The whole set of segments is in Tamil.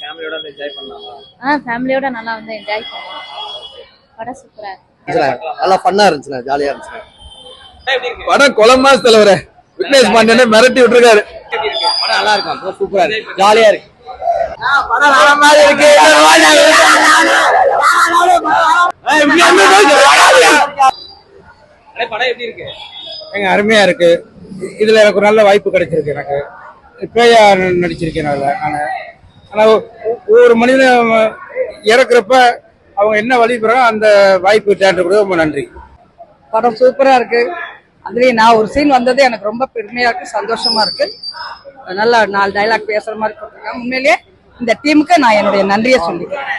ஃபேமிலியோட என்ஜாய் பண்ணலாமா? ஆ ஃபேமிலியோட நல்லா வந்து என்ஜாய் பண்ணலாம். படம் சூப்பரா இருக்கு. நல்லா ஃபன்னா இருந்துச்சுண்ணே ஜாலியா இருக்கு? படம் கொலமாஸ் தலைவரே. விக்னேஷ் பாண்டியனே மிரட்டி விட்டுருக்காரு. படம் நல்லா இருக்கும் சூப்பரா இருக்கு. ஜாலியா இருக்கு. அண்ணே, படம் எப்படி இருக்கு? எங்க அருமையா இருக்கு. இதுல எனக்கு ஒரு நல்ல வாய்ப்பு கிடைச்சிருக்கு எனக்கு. பேயா நடிச்சிருக்கேன் அதுல. நானு ஆனா ஒ- ஒவ்வொரு மனிதன் இறக்குறப்ப அவங்க என்ன வழி பெறாங்க அந்த வாய்ப்பு தேட்டர் கூட ரொம்ப நன்றி. படம் சூப்பரா இருக்கு. அதுலயும் நான் ஒரு சீன் வந்தது எனக்கு ரொம்ப பெருமையா இருக்கு சந்தோஷமா இருக்கு. நல்லா நாலு டைலாக் பேசுற மாதிரி கொடுத்துருக்காங்க. உண்மையிலேயே இந்த டீமுக்கு நான் என்னுடைய நன்றியை சொல்லிக்கிறேன்.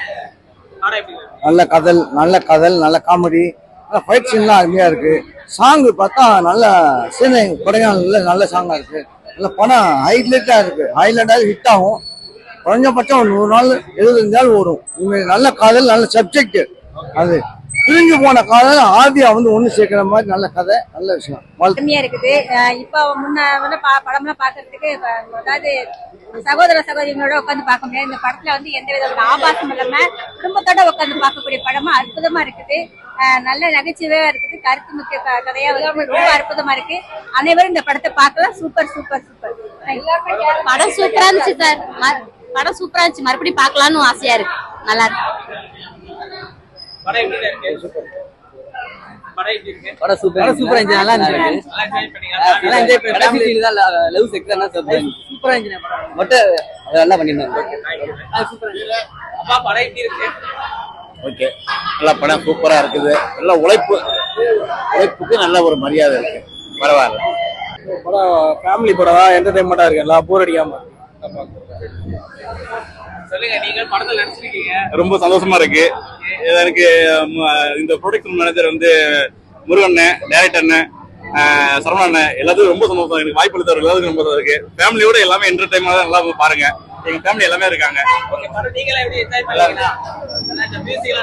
நல்ல கதல் நல்ல கதல் நல்ல காமெடி நல்ல ஃபைட் சீன்லாம் அருமையா இருக்கு. சாங் பார்த்தா நல்ல சீனை கொடைக்கானல்ல நல்ல சாங்கா இருக்கு. நல்ல படம் ஹைலைட்டா இருக்கு. ஹைலைட்டாக ஹிட் ஆகும். குறைஞ்சபட்சம் ஒரு நூறு நாள் எழுபத்தஞ்சு நாள் ஓடும் உங்களுக்கு நல்ல காதல் நல்ல சப்ஜெக்ட் அது பிரிஞ்சு போன காதல் ஆதியா வந்து ஒண்ணு சேர்க்கிற மாதிரி நல்ல கதை நல்ல விஷயம். கம்மியா இருக்குது. இப்போ முன்ன வந்து பா- படம்லாம் பாக்குறதுக்கு அதாவது சகோதர சகோதரிகளோட உட்காந்து பார்க்க முடியாது. இந்த படத்துல வந்து எந்த வித ஆபாசம் இல்லாம குடும்பத்தோட உட்காந்து பார்க்கக்கூடிய படமா அற்புதமா இருக்குது. நல்ல நகைச்சுவையா இருக்குது. கருத்து முக்கிய க- கதையா வந்து ரொம்ப அற்புதமா இருக்கு. அனைவரும் இந்த படத்தை பார்க்கலாம் சூப்பர் சூப்பர் சூப்பர். படம் சூப்பரா இருந்துச்சு சார். படம் சூப்பரா இருந்துச்சு. மறுபடியும் பார்க்கலாம்னு ஆசையா இருக்கு. நல்லா இருக்கு. படம் சூப்பர் சூப்பரா இருந்துச்சு. நல்லா நல்லா என்ஜாய் பண்ணீங்க நல்லா என்ஜாய் பண்ணி ஃபேமிலி தான் லவ் செக்ஸ் சூப்பரா இருந்துச்சு. மட்டும் நல்லா பண்ணிருந்தாங்க. அப்பா படம் எப்படி இருக்கு? ஓகே நல்ல படம் சூப்பரா இருக்குது. நல்ல உழைப்பு. உழைப்புக்கு நல்ல ஒரு மரியாதை இருக்கு. பரவாயில்ல. படம் ஃபேமிலி படம் என்டர்டைன்மெண்டா இருக்கு. எல்லாம் போர் அடிக்காம. சொல்லுங்க நீங்க படத்துல நடிச்சிருக்கீங்க. ரொம்ப சந்தோஷமா இருக்கு. எனக்கு இந்த ப்ரொடக்ஷன் மேனேஜர் வந்து முருகன் டேரக்டர் சரவணன் எல்லாத்துக்கும் ரொம்ப சந்தோஷம். எனக்கு வாய்ப்பு அளித்தவர் எல்லாத்துக்கும் ரொம்ப சந்தோஷம் இருக்கு. ஃபேமிலியோட எல்லாமே என்டர்டைன்மெண்ட் நல்லா பாருங்க. எங்க ஃபேமிலி எல்லாமே இருக்காங்க. ஓகே படம் நீங்களா எப்படி என்ஜாய் பண்ணீங்களா நல்லா இருந்துச்சு.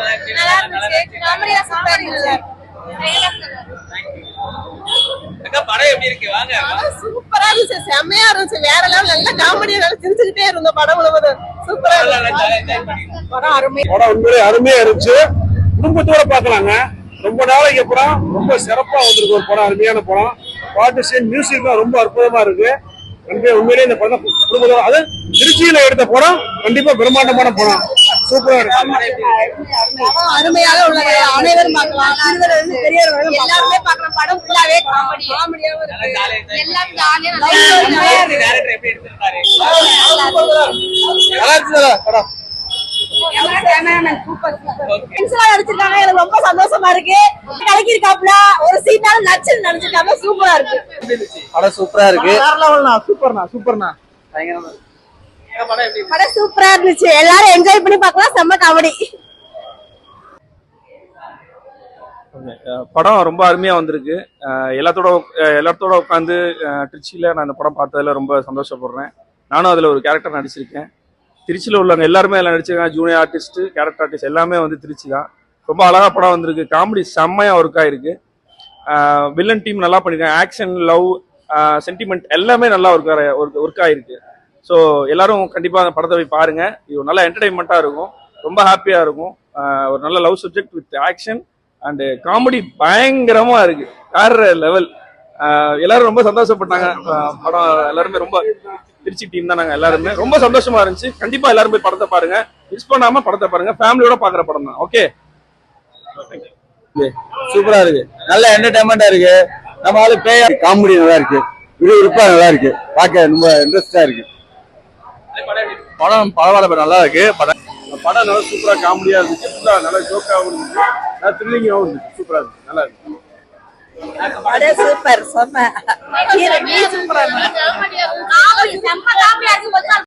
படம் எப்படி இருக்கு? வாங்க. சூப்பரா இருந்துச்சு. செம்மையா இருந்துச்சு. வேற லெவல். நல்ல காமெடியா நல்லா சிரிச்சுக்கிட்டே இருந்தோம் படம் முழுவதும். சூப்பரா இருந்துச்சு. படம் அருமை. படம் உண்மையிலே அருமையா இருந்துச்சு. குடும்பத்தோட பார்க்கலாங்க. ரொம்ப நாளைக்கு அப்புறம் ரொம்ப சிறப்பா வந்திருக்கு ஒரு படம். அருமையான படம். பாட்டு சீன் மியூசிக்லாம் ரொம்ப அற்புதமா இருக்கு. கண்டிப்பா உண்மையிலேயே இந்த படம் குடும்பத்தோட அது திருச்சியில எடுத்த படம். கண்டிப்பா பிரம்மாண்டமான படம். சூப்பரா இருக்கு. அருமையாக உள்ளது அனைவரும் பார்க்கலாம். சிறுவர் இருந்து பெரியவர் வரை எல்லாருமே பார்க்கலாம் படம் ஃபுல்லாவே காமெடி காமெடியாவும் நல்லா இருக்கு. ஜாலியா என்ஜாய் எல்லாம் ஜாலியா பண்ணீங்க டேரக்டர் எப்படி எடுத்திருக்காரு நல்லா இருந்துச்சு படம். ஃப்ரெண்ட்ஸ்லாம் நடிச்சிருக்காங்க எனக்கு ரொம்ப சந்தோஷமா இருக்கு. கலக்கி இருக்காப்ல ஒரு சீனாலும் நச்சு நடிச்சிருக்காங்க சூப்பரா இருக்கு. படம் சூப்பரா இருக்கு. சூப்பர்ண்ணா சூப்பர்ண்ணா. அக்கா, படம் எப்படி இருக்கு? படம் சூப்பரா இருந்துச்சு. எல்லாரும் என்ஜாய் பண்ணி பார்க்கலாம். செம்ம காமெடி படம் ரொம்ப அருமையாக வந்திருக்கு. எல்லாத்தோட எல்லாத்தோட உட்காந்து திருச்சியில் நான் இந்த படம் பார்த்ததுல ரொம்ப சந்தோஷப்படுறேன். நானும் அதில் ஒரு கேரக்டர் நடிச்சிருக்கேன். திருச்சியில் உள்ளவங்க எல்லாருமே அதில் நடிச்சிருக்காங்க. ஜூனியர் ஆர்டிஸ்ட் கேரக்டர் ஆர்டிஸ்ட் எல்லாமே வந்து திருச்சி தான். ரொம்ப அழகாக படம் வந்திருக்கு. காமெடி செம்மையாக ஒர்க் ஆயிருக்கு. வில்லன் டீம் நல்லா பண்ணியிருக்காங்க ஆக்ஷன் லவ் சென்டிமெண்ட் எல்லாமே நல்லா ஒர்க் ஒர்க் ஒர்க் ஆயிருக்கு. ஸோ எல்லாரும் கண்டிப்பாக அந்த படத்தை போய் பாருங்க. இது ஒரு நல்ல என்டர்டைன்மெண்ட்டாக இருக்கும். ரொம்ப ஹாப்பியாக இருக்கும். ஒரு நல்ல love subject with action and comedy பயங்கரமாக இருக்கு. வேற லெவல் எல்லாரும் ரொம்ப சந்தோஷப்பட்டாங்க. படம் எல்லாருமே ரொம்ப திருச்சி டீம் தான் நாங்கள் எல்லாருமே. ரொம்ப சந்தோஷமா இருந்துச்சு. கண்டிப்பா எல்லாரும் போய் படத்தை பாருங்க. மிஸ் பண்ணாம படத்தை பாருங்க. ஃபேமிலியோட பாக்குற படம் தான். ஓகே சூப்பரா இருக்கு. நல்ல என்டர்டைன்மெண்டா இருக்கு. நம்ம ஆளு பேய காமெடி நல்லா இருக்கு. விறுவிறுப்பா நல்லா இருக்கு. பார்க்க ரொம்ப இன்ட்ரெஸ்டா இருக்கு. படம் பரவாயில்ல நல்லா இருக்கு. படம் படம் நல்லா சூப்பரா காமெடியா இருந்துச்சு. ஃபுல்லா நல்லா ஜோக்காகவும் இருந்துச்சு. நல்லா த்ரில்லிங்காகவும் இருந்துச்சு. சூப்பரா இருக்கு நல்லா இருக்கு படம் சூப்பர் செம்ம. சூப்பரா இருக்கு.